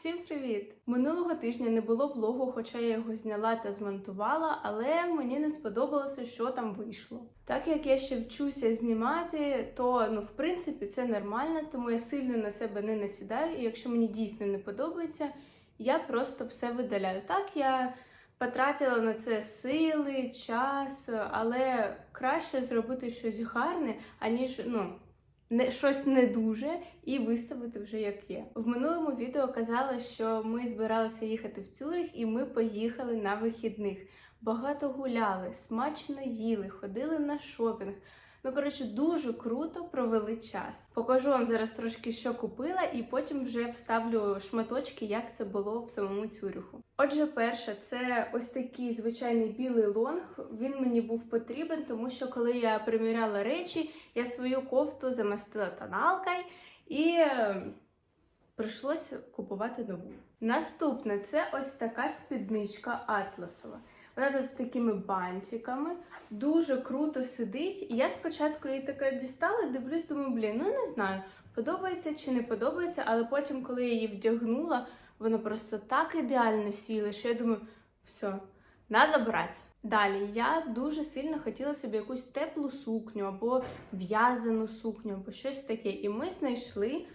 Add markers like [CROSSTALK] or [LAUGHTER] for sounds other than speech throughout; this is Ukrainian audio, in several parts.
Всім привіт! Минулого тижня не було влогу, хоча я його зняла та змонтувала, але мені не сподобалося, що там вийшло. Так як я ще вчуся знімати, то ну в принципі це нормально, тому я сильно на себе не насідаю. І якщо мені дійсно не подобається, я просто все видаляю. Так я потратила на це сили, час, але краще зробити щось гарне, аніж ну не щось не дуже і виставити вже як є. В минулому відео казала, що ми збиралися їхати в Цюрих, і ми поїхали на вихідних. Багато гуляли, смачно їли, ходили на шопінг. Ну, коротше, дуже круто провели час. Покажу вам зараз трошки, що купила, і потім вже вставлю шматочки, як це було в самому Цюриху. Отже, перше, це ось такий звичайний білий лонг. Він мені був потрібен, тому що коли я приміряла речі, я свою кофту замастила тоналкою і е, прийшлося купувати нову. Наступне це ось така спідничка атласова. Вона з такими бантиками, дуже круто сидить. І я спочатку її таке дістала, дивлюсь, думаю, блін, ну не знаю, подобається чи не подобається, але потім, коли я її вдягнула, воно просто так ідеально сіло, що я думаю, все, треба брати. Далі я дуже сильно хотіла собі якусь теплу сукню або в'язану сукню, або щось таке. І ми знайшли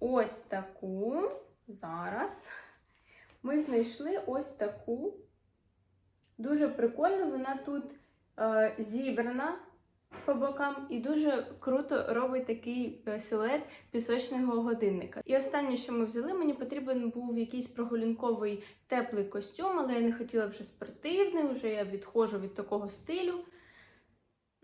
ось таку. Зараз ми знайшли ось таку. Дуже прикольно, вона тут е, зібрана по бокам і дуже круто робить такий е, силует пісочного годинника. І останнє, що ми взяли, мені потрібен був якийсь прогулянковий теплий костюм, але я не хотіла вже спортивний, вже я відходжу від такого стилю.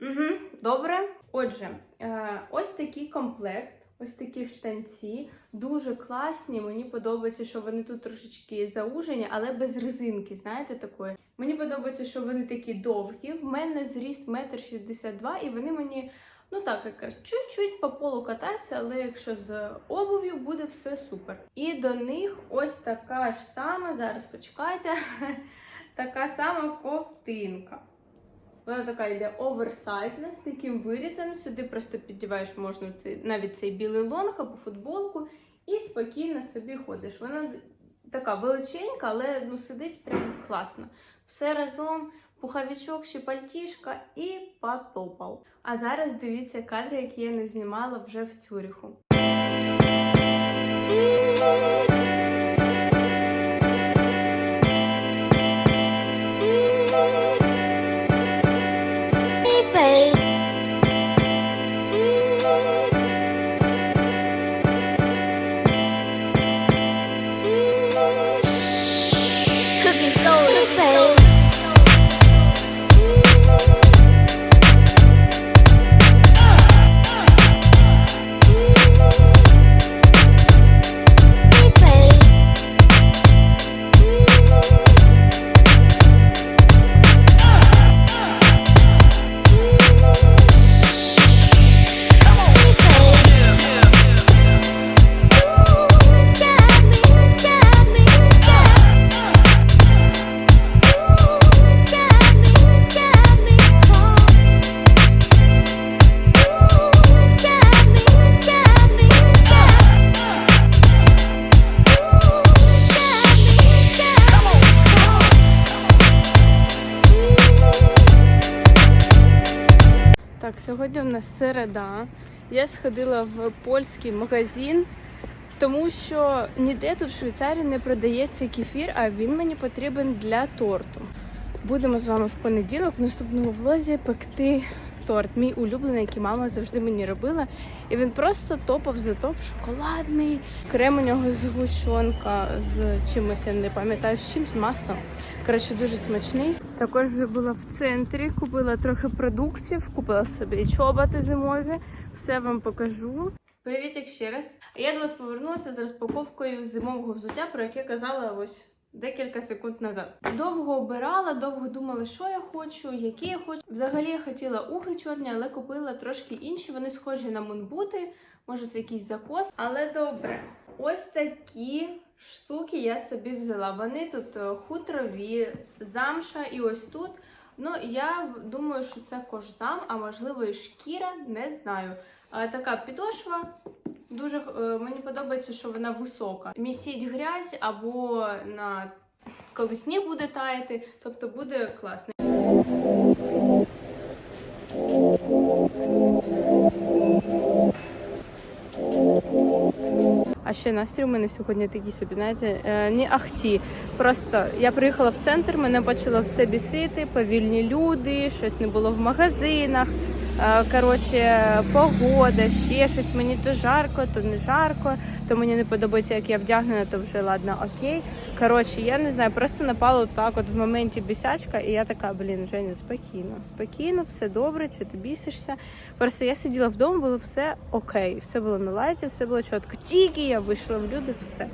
Угу, Добре. Отже, е, ось такий комплект. Ось такі штанці, дуже класні. Мені подобається, що вони тут трошечки заужені, але без резинки, знаєте, такої. Мені подобається, що вони такі довгі. В мене зріст 1,62 м, і вони мені, ну так, якраз чуть-чуть по полу катаються, але якщо з обув'ю буде все супер. І до них ось така ж сама, зараз почекайте, [LAUGHS] така сама ковтинка. Вона така йде оверсайзна з таким вирізом. Сюди просто піддіваєш можна навіть цей білий лонг або футболку і спокійно собі ходиш. Вона така величенька, але ну, сидить прям класно. Все разом, пуховичок, ще пальтішка і потопав. А зараз дивіться кадри, які я не знімала вже в Цюріху. Середа. Я сходила в польський магазин, тому що ніде тут в Швейцарії не продається кефір, а він мені потрібен для торту. Будемо з вами в понеділок в наступному влозі пекти торт. Мій улюблений, який мама завжди мені робила. І він просто топав за топ, шоколадний. Крем у нього згущенка з чимось, я не пам'ятаю, з чимось з маслом. Коротше, дуже смачний. Також вже була в центрі, купила трохи продуктів, купила собі чоботи зимові. Все вам покажу. Привіт як ще раз. Я до вас повернулася з розпаковкою зимового взуття, про яке казала ось декілька секунд назад. Довго обирала, довго думала, що я хочу, які я хочу. Взагалі я хотіла ухи чорні, але купила трошки інші. Вони схожі на мунбути. Може, це якийсь закос, але добре. Ось такі штуки я собі взяла. Вони тут е, хутрові, замша і ось тут. Ну, я думаю, що це кожзам, а можливо і шкіра, не знаю. А, така підошва, Дуже е, мені подобається, що вона висока. Місіть грязь або на [LAUGHS] коли сніг буде таяти, тобто буде класно. Ще настрій у мене сьогодні такий собі, знаєте, е, не ахті. Просто я приїхала в центр, мене почало все бісити, повільні люди, щось не було в магазинах. Е, Коротше, погода, ще щось. Мені то жарко, то не жарко, то мені не подобається, як я вдягнена, то вже ладно, окей. Коротше, я не знаю, просто напала так от в моменті бісячка, і я така, блін, Женя, спокійно, спокійно, все добре, чи ти бісишся. Просто я сиділа вдома, було все окей, все було на лайті, все було чітко. Тільки я вийшла в люди, все.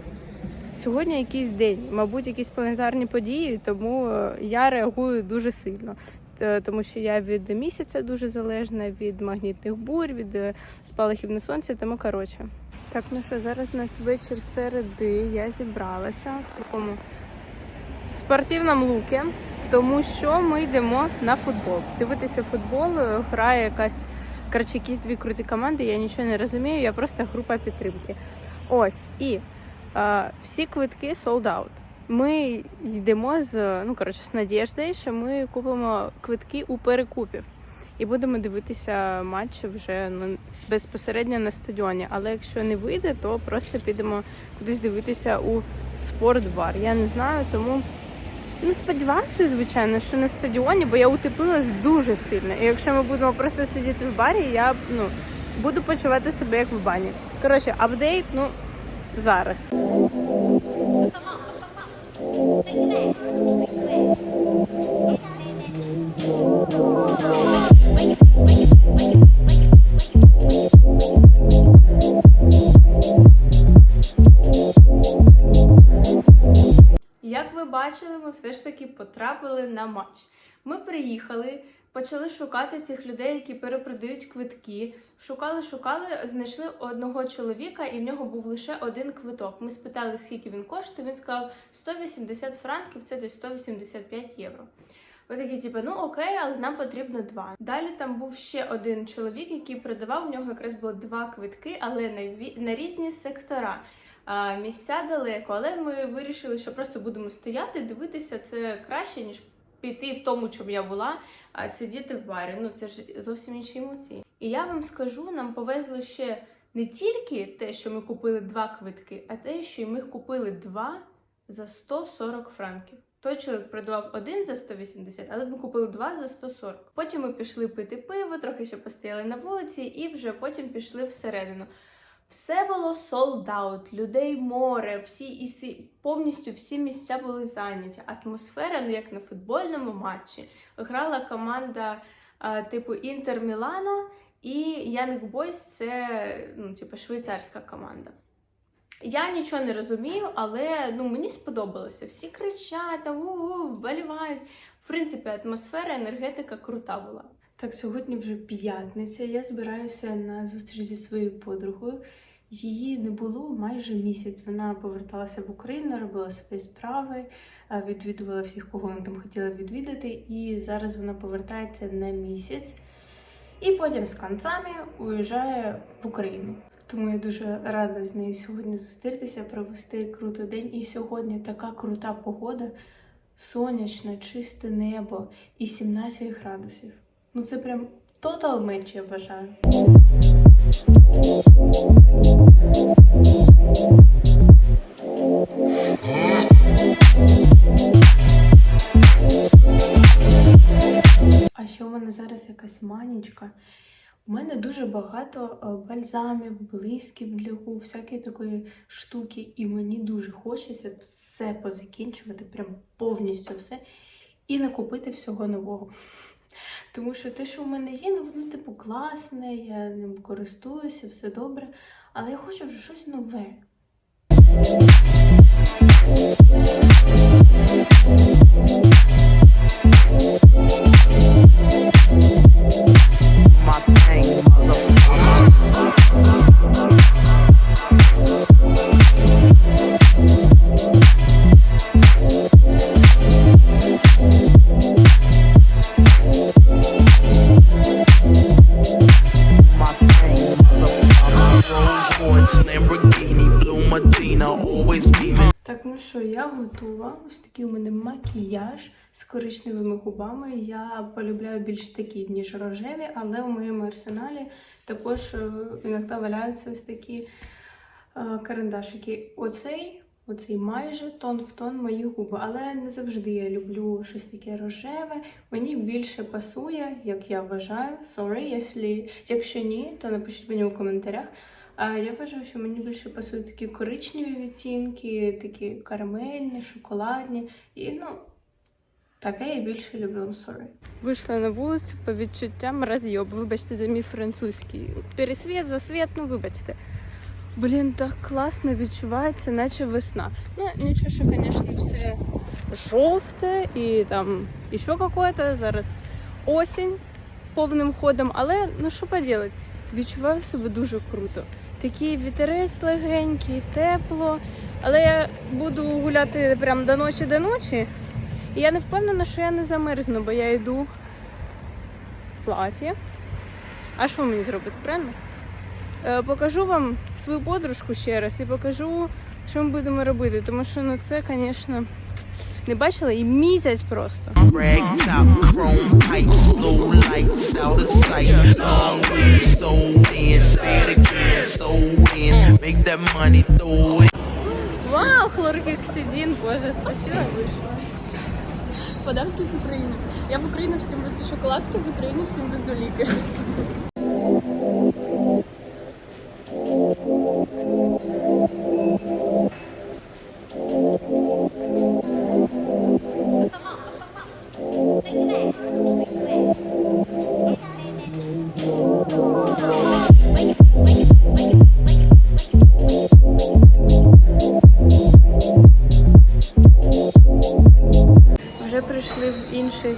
Сьогодні якийсь день, мабуть, якісь планетарні події, тому е, я реагую дуже сильно. Е, Тому що я від місяця дуже залежна, від магнітних бурь, від е, спалахів на сонці, тому коротше. Так, ну що, зараз у нас вечір середи. Я зібралася в такому спортивному лукі, тому що ми йдемо на футбол. Дивитися футбол, е, грає якась коротше, якісь дві круті команди. Я нічого не розумію, я просто група підтримки. Ось і е, всі квитки sold out. Ми йдемо з ну коротше з надіждою, що ми купимо квитки у перекупів і будемо дивитися матч вже ну, безпосередньо на стадіоні. Але якщо не вийде, то просто підемо кудись дивитися у спортбар. Я не знаю, тому ну сподіваюся, звичайно, що на стадіоні, бо я утеплилась дуже сильно. І якщо ми будемо просто сидіти в барі, я ну буду почувати себе як в бані. Коротше, апдейт, ну зараз. Бачили, ми все ж таки потрапили на матч. Ми приїхали, почали шукати цих людей, які перепродають квитки. Шукали, шукали, знайшли одного чоловіка, і в нього був лише один квиток. Ми спитали, скільки він коштує. Він сказав 180 франків, це десь 185 євро. Ви такі, типу, ну окей, але нам потрібно два. Далі там був ще один чоловік, який продавав. У нього якраз було два квитки, але на різні сектора. Місця далеко, але ми вирішили, що просто будемо стояти, дивитися це краще, ніж піти в тому, чому я була, а сидіти в барі. Ну це ж зовсім інші емоції. І я вам скажу, нам повезло ще не тільки те, що ми купили два квитки, а те, що ми купили два за 140 франків. Той чоловік продавав один за 180, але ми купили два за 140. Потім ми пішли пити пиво, трохи ще постояли на вулиці, і вже потім пішли всередину. Все було out, людей море, всі і повністю всі місця були зайняті. Атмосфера, ну як на футбольному матчі. Грала команда а, типу Інтер Мілано і Янг Бойс це ну, типу, швейцарська команда. Я нічого не розумію, але ну, мені сподобалося. Всі кричать, вболівають. В принципі, атмосфера, енергетика крута була. Так, сьогодні вже п'ятниця. Я збираюся на зустріч зі своєю подругою. Її не було майже місяць. Вона поверталася в Україну, робила свої справи, відвідувала всіх, кого вона там хотіла відвідати. І зараз вона повертається на місяць. І потім з концами уїжджає в Україну. Тому я дуже рада з нею сьогодні зустрітися, провести крутий день. І сьогодні така крута погода, сонячне, чисте небо і 17 градусів. Ну це прям тотал меч, я вважаю. А ще у мене зараз якась манічка. У мене дуже багато е, бальзамів, блисків для губ, всякої такої штуки, і мені дуже хочеться все позакінчувати, прям повністю все, і не купити всього нового. Тому що те, що в мене є, ну воно типу класне, я ним користуюся, все добре. Але я хочу вже щось нове. my Так, ну що, я готова. Ось такий у мене макіяж з коричневими губами. Я полюбляю більш такі, ніж рожеві, але в моєму арсеналі також е, іноді валяються ось такі е, карандашики. Оцей. Оцей майже тон в тон мої губи, але не завжди я люблю щось таке рожеве. Мені більше пасує, як я вважаю. Sorry, якщо ні, то напишіть мені у коментарях. Я вважаю, що мені більше пасують такі коричневі відтінки, такі карамельні, шоколадні. І ну, таке я більше люблю, sorry. Вийшла на вулицю по відчуттям розйоб. Вибачте за мій французький. Пересвіт, засвіт, ну вибачте. Блін, так класно відчувається, наче весна. Ну, нічого, що, звісно, все жовте і там ще какое-то. Зараз осінь повним ходом, але ну що поділати, відчуваю себе дуже круто. Такий вітерець легенький, тепло. Але я буду гуляти прям до ночі до ночі. І я не впевнена, що я не замерзну, бо я йду в платі. А що мені зробити, правильно? Е, покажу вам свою подружку ще раз і покажу, що ми будемо робити. Тому що ну це, звісно, не бачила і місяць просто. That money, through it. Вау, хлоргексидин, боже, спасибо вышло. Подарки з України. Я в Україну всім везу шоколадки, з України всім везу ліки.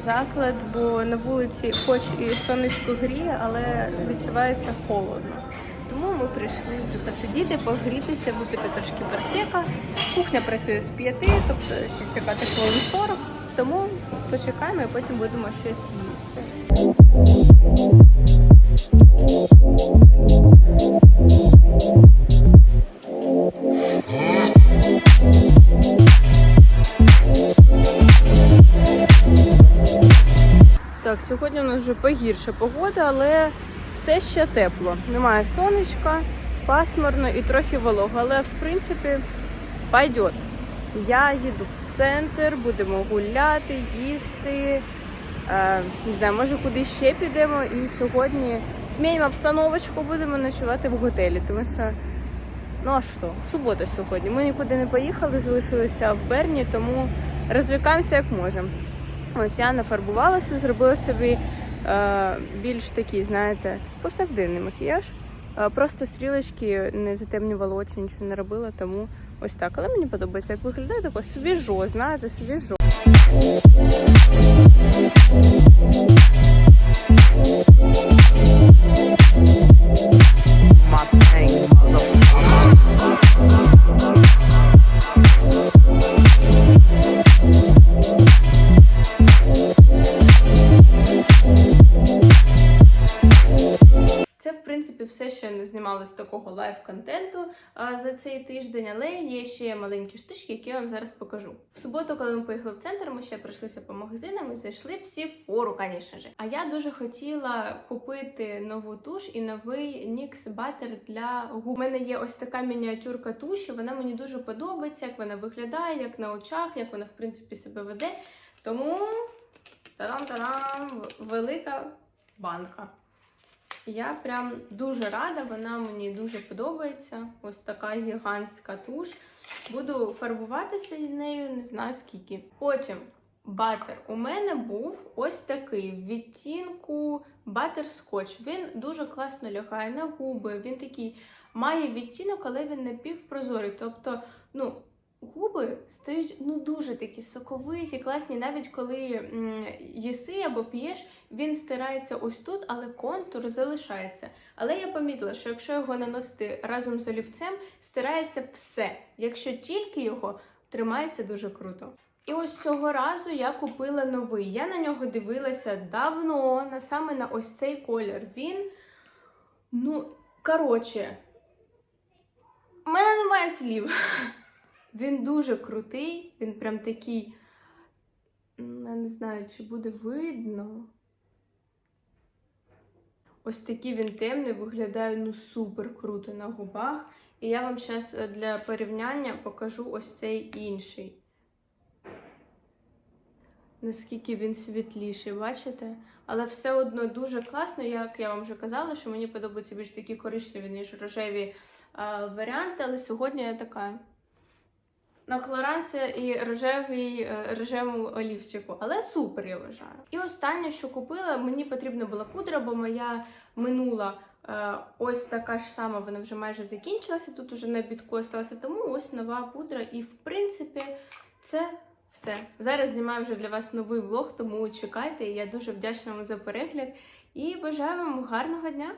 Заклад, бо на вулиці, хоч і сонечко гріє, але відчувається холодно. Тому ми прийшли посидіти, погрітися, випити трошки персека. Кухня працює з п'яти, тобто ще чекати хвилин 40. Тому почекаємо і потім будемо щось їсти. Вже погірша погода, але все ще тепло. Немає сонечка, пасмурно і трохи волого. Але в принципі пойдет. Я їду в центр, будемо гуляти, їсти. Е, не знаю, може куди ще підемо. І сьогодні змінимо обстановочку, будемо ночувати в готелі, тому що. Ну а що? Субота сьогодні. Ми нікуди не поїхали, залишилися в Берні, тому розвлікаємося як можемо. Ось я нафарбувалася, зробила собі більш такий, знаєте, повсякденний макіяж. Е, просто стрілочки не затемнювала очі, нічого не робила, тому ось так. Але мені подобається, як виглядає тако свіжо, знаєте, свіжо. Знімала з такого лайв-контенту за цей тиждень, але є ще маленькі штучки, які я вам зараз покажу. В суботу, коли ми поїхали в центр, ми ще пройшлися по магазинам і зайшли всі в фору, звісно ж. А я дуже хотіла купити нову туш і новий NYX Butter для губ. У мене є ось така мініатюрка туші, вона мені дуже подобається, як вона виглядає, як на очах, як вона, в принципі, себе веде. Тому та-дам-та-дам, велика банка. Я прям дуже рада, вона мені дуже подобається. Ось така гігантська туш. Буду фарбуватися нею, не знаю скільки. Потім батер. У мене був ось такий в відтінку батер скотч. Він дуже класно лягає на губи. Він такий має відтінок, але він напівпрозорий. Тобто, ну. Губи стають ну дуже такі соковиті, класні, навіть коли їси або п'єш, він стирається ось тут, але контур залишається. Але я помітила, що якщо його наносити разом з олівцем, стирається все. Якщо тільки його тримається дуже круто. І ось цього разу я купила новий. Я на нього дивилася давно, на саме на ось цей колір. Він, ну, коротше, у мене немає слів. Він дуже крутий, він прям такий. Я не знаю, чи буде видно. Ось такий він темний, виглядає ну супер круто на губах. І я вам зараз для порівняння покажу ось цей інший. Наскільки він світліший, бачите? Але все одно дуже класно, як я вам вже казала, що мені подобаються більш такі коричневі, ніж рожеві а, варіанти. Але сьогодні я така на хлоранці і рожевій, е, рожевому олівчику. Але супер, я вважаю. І останнє, що купила, мені потрібна була пудра, бо моя минула е, ось така ж сама, вона вже майже закінчилася. Тут уже на бітку осталася, тому ось нова пудра. І в принципі, це все. Зараз знімаю вже для вас новий влог, тому чекайте. Я дуже вдячна вам за перегляд і бажаю вам гарного дня!